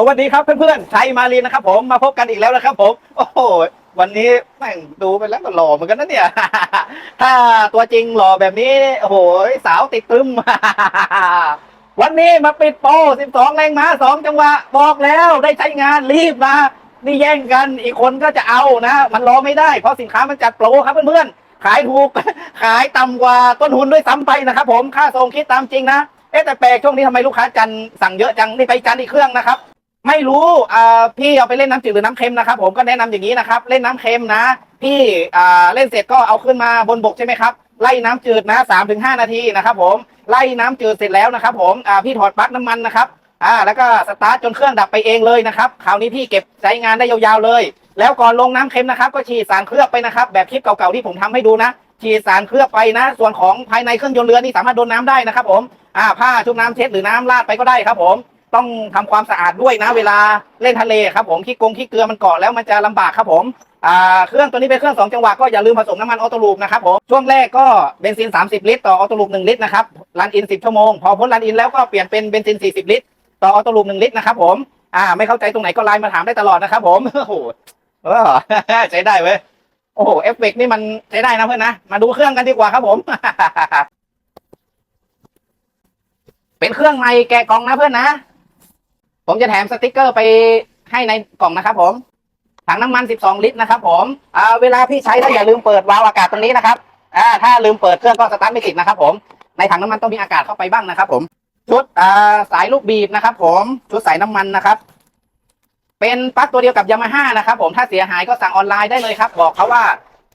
สวัสดีครับเพื่อนๆชัยมารีนะครับผมมาพบกันอีกแล้วนะครับผมโอ้โหวันนี้แม่งดูไปแล้วก็หล่อเหมือนกันนะเนี่ย ถ้าตัวจริงหล่อแบบนี้โอ้โหสาวติดตึม วันนี้มาปิดโปร12 แรงม้า2 จังหวะ บอกแล้วได้ใช้งานรีบมา นี่แย่งกันอีกคนก็จะเอานะ มันรอไม่ได้เพราะสินค้ามันจัดโปรครับเพื่อนๆขายถูกขายต่ำกว่าต้นทุนด้วยซ้ำไปนะครับผมค่าส่งคิดตามจริงนะเอ๊ะแต่แปลกช่วงนี้ทำไมลูกค้าจันสั่งเยอะจังนี่ไปจันอีกเครื่องนะครับ ไม่รู้อ่าพี่เอาไปเล่นน้ำจืดหรือน้ำเค็มนะครับ ผมก็แนะนำอย่างนี้นะครับ เล่นน้ำเค็มนะพี่อ่าเล่นเสร็จก็เอาขึ้นมาบนบกใช่ไหมครับไล่น้ำจืดนะสามถึงห้านาทีนะครับ ผมไล่น้ำจืดเสร็จแล้วนะครับ ผมอ่าพี่ถอดปลั๊กน้ำมันนะครับอ่าแล้วก็สตาร์ทจนเครื่องดับไปเองเลยนะครับคราวนี้พี่เก็บใช้งานได้ยาวๆเลย แล้วก่อนลงน้ำเค็มนะครับ ก็ฉีดสารเคลือบไปนะครับ แบบคลิปเก่าๆที่ผมทำให้ดูนะฉีดสารเคลือบไปนะ ส่วนของภายในเครื่องยนต์เรือนี่สามารถโดนน้ำได้นะครับ ผมอ่าผ้าชุบน้ำเช็ดหรือน้ำราดไปก็ได้ครับผม ต้องทำความสะอาดด้วยนะ เวลาเล่นทะเลครับผมขี้กงขี้เกลือมันเกาะแล้วมันจะลำบากครับผมอ่าเครื่องตัวนี้เป็นเครื่อง2จังหวะก็อย่าลืมผสมน้ำมันออโตลูปนะครับผมช่วงแรกก็เบนซิน 30 ลิตร ต่อออโตลูป1ลิตรนะครับรันอิน 10 ชั่วโมง พอพ้นรันอินแล้วก็เปลี่ยนเป็นเบนซิน 40 ลิตร ต่อออโตลูป1ลิตรนะครับผมอ่าไม่เข้าใจตรงไหนก็ไลน์มาถามได้ตลอดนะครับผมโอ้โหเออใช้ได้เว้ยโอ้โหเอฟเฟกต์นี่มันใช้ได้นะเพื่อนนะมาดูเครื่องกันดีกว่าครับผม เป็นเครื่องใหม่แกะกล่องนะเพื่อนนะ ผมจะแถมสติกเกอร์ไปให้ในกล่องนะครับ ผมถังน้ำมัน 12 ลิตรนะครับ ผมอ่าเวลาพี่ใช้ถ้าอย่าลืมเปิดวาล์วอากาศตรงนี้นะครับอ่าถ้าลืมเปิดเครื่องก็สตาร์ทไม่ติดนะครับ ผม ในถังน้ำมันต้องมีอากาศเข้าไปบ้างนะครับ ผม ชุดอ่าสายลูกบีบนะครับ ผมชุดสายน้ำมันนะครับ เป็นปลั๊กตัวเดียวกับยามาฮ่านะครับ ผมถ้าเสียหายก็สั่งออนไลน์ได้เลยครับ บอกเขาว่า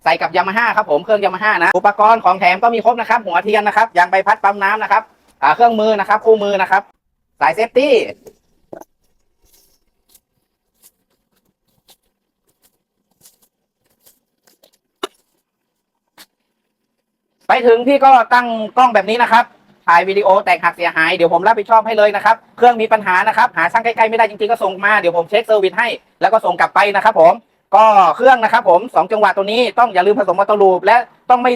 ใส่กับยามาฮ่าครับผมเครื่องยามาฮ่านะอุปกรณ์ของแถมก็มีครบนะครับ หัวเทียนนะครับยางใบพัดปั๊มน้ำนะครับอ่าเครื่องมือนะครับ คู่มือนะครับ สายเซฟตี้ ไปถึงพี่ก็ตั้งกล้องแบบนี้นะครับถ่ายวิดีโอแตกหักเสียหายเดี๋ยวผมรับผิดชอบให้เลยนะครับ เครื่องมีปัญหานะครับ หาช่างใกล้ๆไม่ได้จริงๆก็ส่งมาเดี๋ยวผมเช็คเซอร์วิสให้ แล้วก็ส่งกลับไปนะครับผมก็เครื่องนะครับผมสองจังหวะตัวนี้ต้องอย่าลืมผสมมอเตอร์ลูปและต้องไม่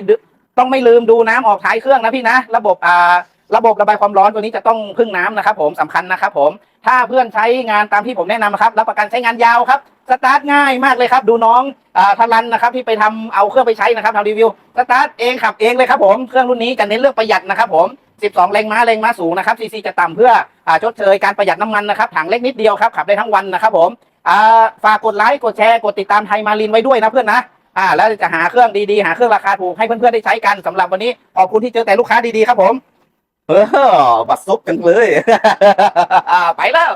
ต้องไม่ลืมดูน้ำออกท้ายเครื่องนะพี่นะ ระบบอ่าระบบระบายความร้อนตัวนี้จะต้องพึ่งน้ำนะครับผมสำคัญนะครับผมถ้าเพื่อนใช้งานตามที่ผมแนะนำนะครับรับประกันใช้งานยาวครับ สตาร์ทง่ายมากเลยครับ ดูน้องอ่าทารันนะครับที่ไปทำเอาเครื่องไปใช้นะครับทำรีวิวสตาร์ทเองขับเองเลยครับผมเครื่องรุ่นนี้จะเน้นเรื่องประหยัดนะครับผม 12 แรงม้าแรงม้าสูงนะครับซีซีจะต่ำเพื่ออ่าชดเชยการประหยัดน้ำมันนะครับถังเล็กนิดเดียวครับขับได้ทั้งวันนะครับผมอ่าฝากกดไลค์กดแชร์กดติดตามไทยมารินไว้ด้วยนะเพื่อนนะอ่าแล้วจะหาเครื่องดีๆหาเครื่องราคาถูกให้เพื่อนๆได้ใช้กันสำหรับวันนี้ขอบคุณที่เจอแต่ลูกค้าดีๆครับผม เออบัดซบกันเลย ไปแล้ว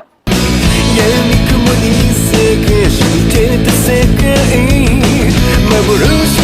不认识。